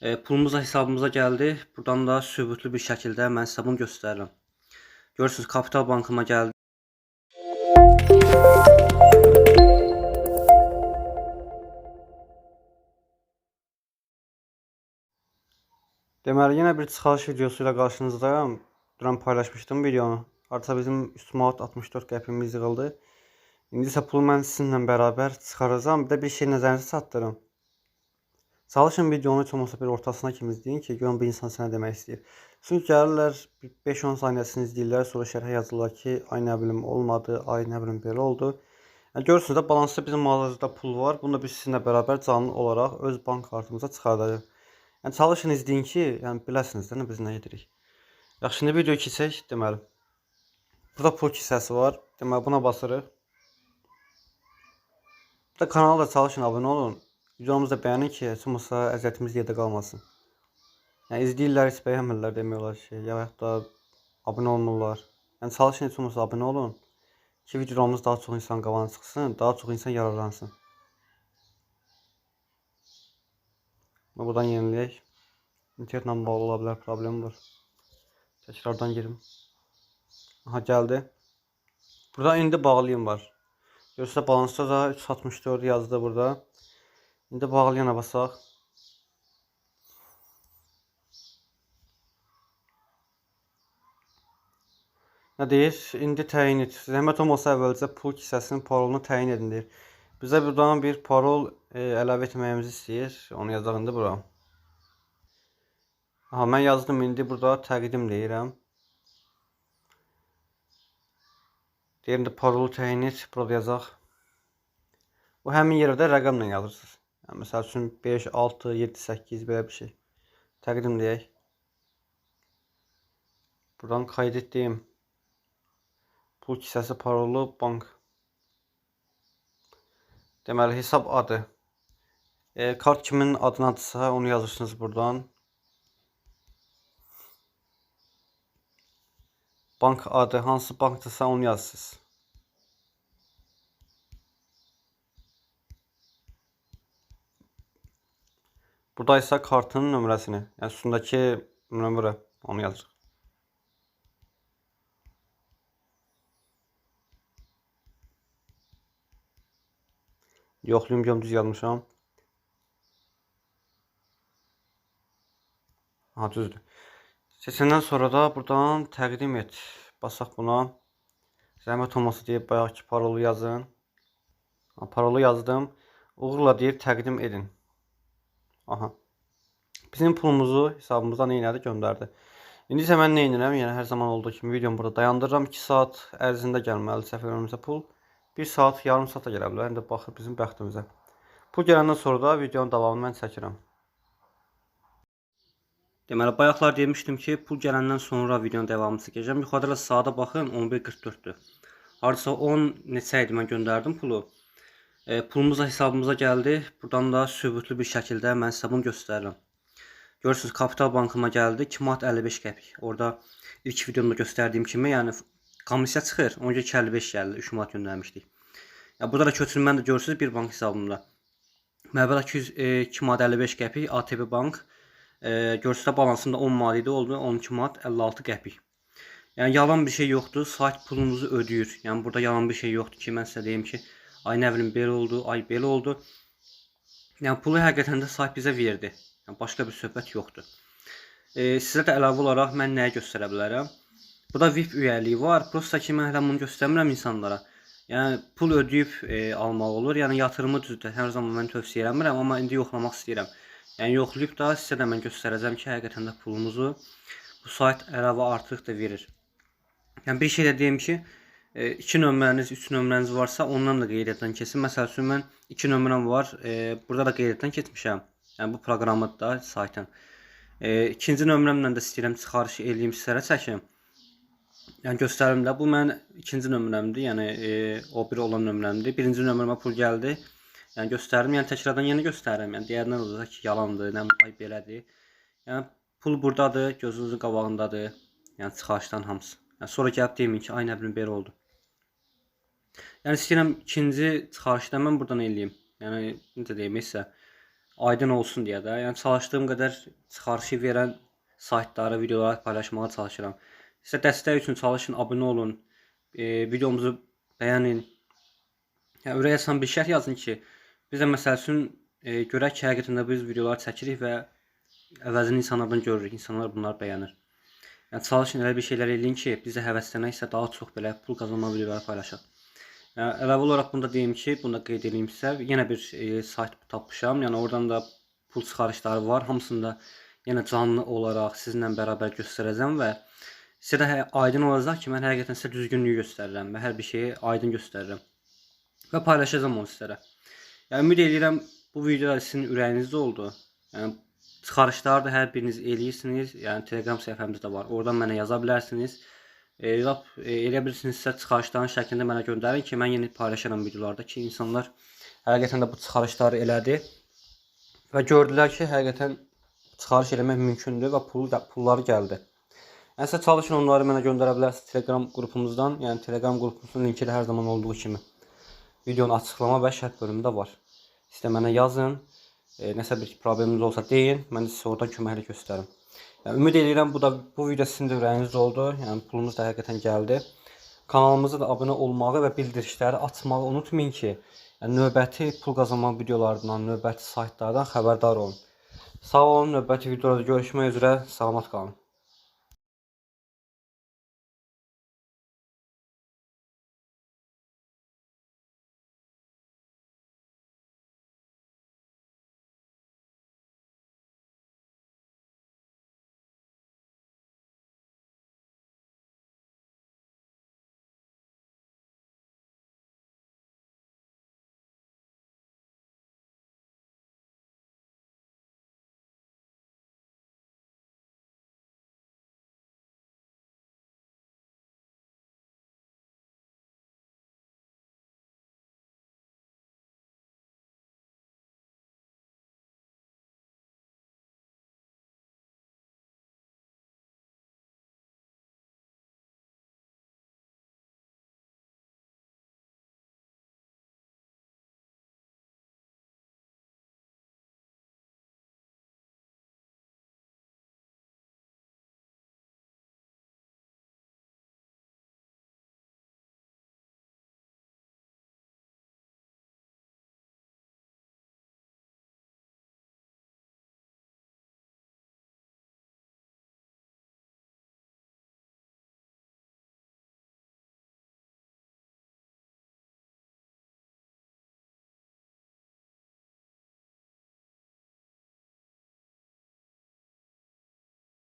E, pulumuz da hesabımıza geldi. Buradan da sübutlu bir şəkildə mən sizə bunu göstərirəm. Görürsünüz Kapital bankıma geldi. Deməli, yenə bir çıxarış videosu ilə qarşınızdayım. Dünən paylaşmışdım videonu. Artıq bizim 3 manat 64 qəpiyimiz yığıldı. İndi isə pulu mən sizinlə bərabər çıxaracağım. Bir də bir şey nəzərinizə çatdırım. Çalışın videonu heç olmasa bir ortasına kimi izləyin ki, görün bu insan sənə demək istəyir. Çünki gəlirlər 5-10 saniyəsini izləyirlər, sonra şərhə yazırlar ki, ay nə bilim olmadı, ay nə bilim belə oldu. Yəni görürsünüz də balansda bizim mağazada pul var. Bunu da biz sizinlə bərabər canlı olaraq öz bank kartımıza çıxardacağıq. Yəni çalışın izləyin ki, yəni biləsiniz də nə biz nə edirik. Yaxşı, şimdi video keçək deməli. Burada pul kisəsi var. Deməli buna basırıq. Burada kanala da çalışın abunə olun. Videomuzu da ki, heç olmasa əziyyətimiz yerdə qalmasın. Yəni izləyirlər, heç bəyənmirlər demək olar ki, ya da abunə olmurlar. Yəni çalışın heç olmasa abunə olun ki, videomuz daha çox insan qabağına çıxsın, daha çox insan yararlansın. Və buradan yeniləyək. İnternetlə bağlı ola bilər, problem var. Təkrardan girim. Aha gəldi. Burada indi bağlayın var. Görürsə balansda da 364 yazdı burada. İndi bağlayana basaq. Nə deyir? İndi təyin et. Zəhmət olmasa əvvəlcə pul kisəsinin parolunu təyin edin deyir. Bizə buradan bir parol e, əlavə etməyimizi istəyir. Onu yazaq indi bura. Aha, mən yazdım indi burada təqdim deyirəm. Deyir indi parolu təyin et. Burada yazaq. Bu həmin yerdə rəqəmlə yazırsınız. Məsəl üçün 5, 6, 7, 8 belə bir şey. Təqdim deyək. Buradan kayd etdiyim pul kisəsi parolu bank. Deməli hesab adı. E, kart kimin adınadırsa onu yazırsınız buradan. Bank adı hansı bankdırsa onu yazırsınız. Burada ise kartın nömrəsini, yəni üstündəki nömrə onu yazırıq. Yoxlayım görüm düz yazmışam. Ha düzdür. Seçəndən sonra da buradan təqdim et. Basaq buna. Zəhmət olmasa deyib bayaqki parolu yazın. Parolu yazdım. Uğurla deyir təqdim edin. Aha. Bizim pulumuzu hesabımızdan neynədi göndərdi. İndi isə mən nə edirəm? Yəni hər zaman olduğu kimi videomu burada dayandırıram. 2 saat ərzində gəlməli eləmirəmsə pul. 1 saat, yarım saat da gələ bilər. İndi baxır bizim bəxtimizə. Pul gələndən sonra da videonun davamını mən çəkirəm. Deməli bayaqlar demişdim ki, pul gələndən sonra videonun davamını çəkəcəm. Yuxarıda da saata baxın 11:44-dür. Hardasa 10 neçə idi mən göndərdim pulu. E, pulumuz da hesabımıza gəldi. Buradan da sübutlu bir şəkildə mən sizə bunu göstərirəm. Görürsünüz Kapital bankıma gəldi 2 manat 55 qəpik. Orada ilk videomda göstərdiyim kimi, yəni komissiya çıxır. Ona görə 55 gəldi. 3 manat göndərmişdik. Ya burada da köçürməni də görürsüz bir bank hesabımda. Məbləğ 200 e, 2 manat 55 qəpik ATB bank. E, görürsüz də balansında 10 manat idi, oldu 12 manat 56 qəpik. Yəni yalan bir şey yoxdur. Sayt pulunuzu ödəyir. Yəni burada yalan bir şey yoxdur ki, mən sizə deyim ki, ay nə bilim belə oldu, ay belə oldu. Yəni pulu həqiqətən də sayt bizə verdi. Yəni başqa bir söhbət yoxdur. E, sizə də əlavə olaraq mən nəyə göstərə bilərəm? Burada VIP üyəliyi var. Prosta ki mən hələ bunu göstərmirəm insanlara. Yəni pul ödəyib e, almaq olur. Yəni yatırımı düzdür. Hər zaman mən tövsiyə eləmirəm, amma indi yoxlamaq istəyirəm. Yəni yoxlayıb da sizə də mən göstərəcəm ki, həqiqətən də pulumuzu bu sayt əlavə artıq da verir. Yəni bir şey də deyim ki, 2 nömrəniz, 3 nömrəniz varsa ondan da qeydiyyatdan keçin. Məsəl üçün mən 2 nömrəm var. E, burada da qeydiyyatdan keçmişəm. Yəni bu proqramı da saytın. E, ikinci nömrəmlə də istəyirəm çıxarış eləyim sizlərə çəkim. Yəni göstərim də bu mənim ikinci nömrəmdir. Yəni e, o biri olan nömrəmdir. Birinci nömrəmə pul gəldi. Yəni göstərim, yəni təkrardan yeni göstərirəm. Yəni deyənlər olacaq ki, yalandır, nə ay belədir. Yəni pul burdadır, gözünüzün qabağındadır. Yəni çıxarışdan hamısı. Yəni sonra gəlib deyin ki, ay nə bilim belə oldu. Yəni istəyirəm ikinci çıxarışda mən buradan eləyim. Yəni necə deyim isə aydın olsun deyə də. Yəni çalışdığım qədər çıxarışı verən saytları, videoları paylaşmağa çalışıram. Sizə dəstək üçün çalışın, abunə olun. E, videomuzu bəyənin. Yəni ürək açan bir şərh yazın ki, biz də məsəl üçün e, görək ki, həqiqətən də biz videolar çəkirik və əvəzini insanlardan görürük. İnsanlar bunları bəyənir. Yəni çalışın elə bir şeylər eləyin ki, biz də həvəslənək isə daha çox belə pul qazanma videoları paylaşaq. Əlavə olaraq bunu da deyim ki, bunu da qeyd edeyim sizə. Yenə bir e, sayt tapmışam. Yəni oradan da pul çıxarışları var. Hamısını da yenə canlı olaraq sizinlə bərabər göstərəcəm və sizə də aydın olacaq ki, mən həqiqətən sizə düzgünlüyü göstərirəm və hər bir şeyi aydın göstərirəm və paylaşacağam onu sizlərə. Yəni ümid edirəm bu videolar sizin ürəyinizdə oldu. Yəni çıxarışları da hər biriniz eləyirsiniz. Yəni Telegram səhifəmizdə də var. Oradan mənə yaza bilərsiniz. E, lap e, elə bilirsinizsə çıxarışların şəklində mənə göndərin ki, mən yeni paylaşaram videolarda ki, insanlar həqiqətən də bu çıxarışları elədi və gördülər ki, həqiqətən çıxarış eləmək mümkündür və pul pulları gəldi. Sizə çalışın onları mənə göndərə bilərsiniz Telegram qrupumuzdan. Yəni Telegram qrupumuzun linki də hər zaman olduğu kimi videonun açıqlama və şərh bölümündə var. Siz də mənə yazın. E, nəsə bir probleminiz olsa deyin, mən sizə oradan köməklik göstərim. Yəni ümid edirəm bu da bu video sizin də oldu. Yəni pulunuz da həqiqətən gəldi. Kanalımıza da abunə olmağı və bildirişləri açmağı unutmayın ki, yəni növbəti pul qazanma videolarından, növbəti saytlardan xəbərdar olun. Sağ olun, növbəti videoda görüşmək üzrə. Salamat qalın.